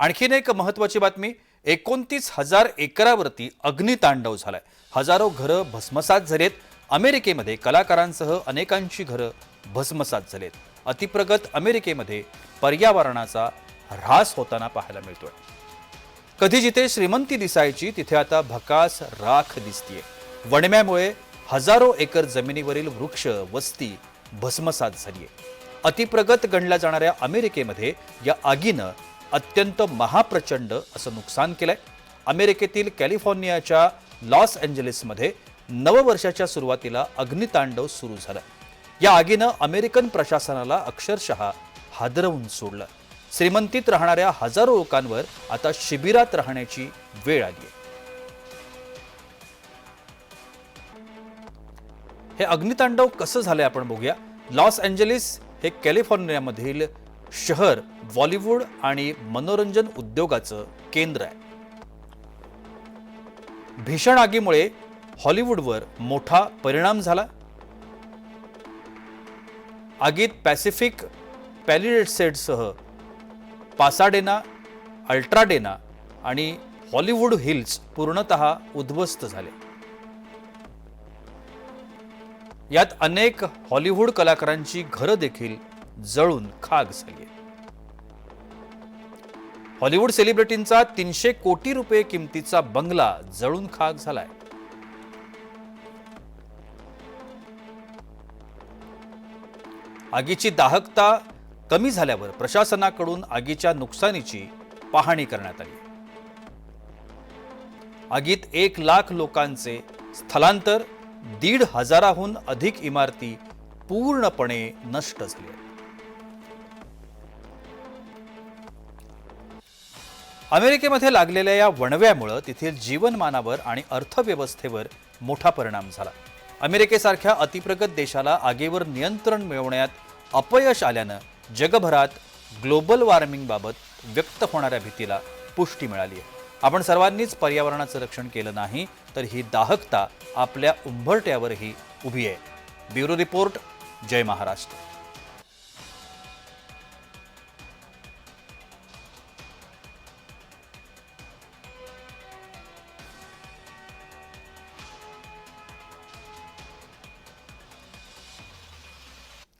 आणखीन एक महत्वाची बातमी एकोणतीस हजार एकरावरती अग्नितांडव झालाय. हजारो घरं भस्मसात झालेत. अमेरिकेमध्ये कलाकारांसह अनेकांची घरं भस्मसात झालेत. अतिप्रगत अमेरिकेमध्ये पर्यावरणाचा ऱ्हास होताना पाहायला मिळतोय. कधी जिथे श्रीमंती दिसायची तिथे आता भकास राख दिसतीये. वणम्यामुळे हजारो एकर जमिनीवरील वृक्ष वस्ती भस्मसात झालीये. अतिप्रगत गणल्या जाणाऱ्या अमेरिकेमध्ये या आगीनं अत्यंत महाप्रचंड असं नुकसान केलंय. अमेरिकेतील कॅलिफोर्नियाच्या लॉस एंजलिसमध्ये नववर्षाच्या सुरुवातीला अग्नितांडव सुरू झालं. या आगीनं अमेरिकन प्रशासनाला अक्षरशः हादरवून सोडलं. श्रीमंतीत राहणाऱ्या हजारो लोकांवर आता शिबिरात राहण्याची वेळ आली आहे हे अग्नितांडव कसं झालंय आपण बघूया. लॉस एंजलिस हे कॅलिफोर्नियामधील शहर बॉलिवूड आणि मनोरंजन उद्योगाचं केंद्र आहे. भीषण आगीमुळे हॉलिवूडवर मोठा परिणाम झाला. आगीत पॅसिफिक पॅलिडेटसेडसह पासाडेना अल्ट्राडेना आणि हॉलिवूड हिल्स पूर्णतः उद्ध्वस्त झाले. यात अनेक हॉलिवूड कलाकारांची घरं देखील जळून खाक झाली. हॉलिवूड सेलिब्रिटींचा तीनशे कोटी रुपये किमतीचा बंगला जळून खाक झालाय. आगीची दाहकता कमी झाल्यावर प्रशासनाकडून आगीच्या नुकसानीची पाहणी करण्यात आली. आगीत एक लाख लोकांचे स्थलांतर दीड हजाराहून अधिक इमारती पूर्णपणे नष्ट झाल्या अमेरिकेमध्ये लागलेल्या या वणव्यामुळं तिथील जीवनमानावर आणि अर्थव्यवस्थेवर मोठा परिणाम झाला. अमेरिकेसारख्या अतिप्रगत देशाला आगीवर नियंत्रण मिळवण्यात अपयश आल्यानं जगभरात ग्लोबल वॉर्मिंगबाबत व्यक्त होणाऱ्या भीतीला पुष्टी मिळाली आहे. आपण सर्वांनीच पर्यावरणाचं रक्षण केलं नाही तर ही दाहकता आपल्या उंबरट्यावरही उभी आहे. ब्युरो रिपोर्ट जय महाराष्ट्र.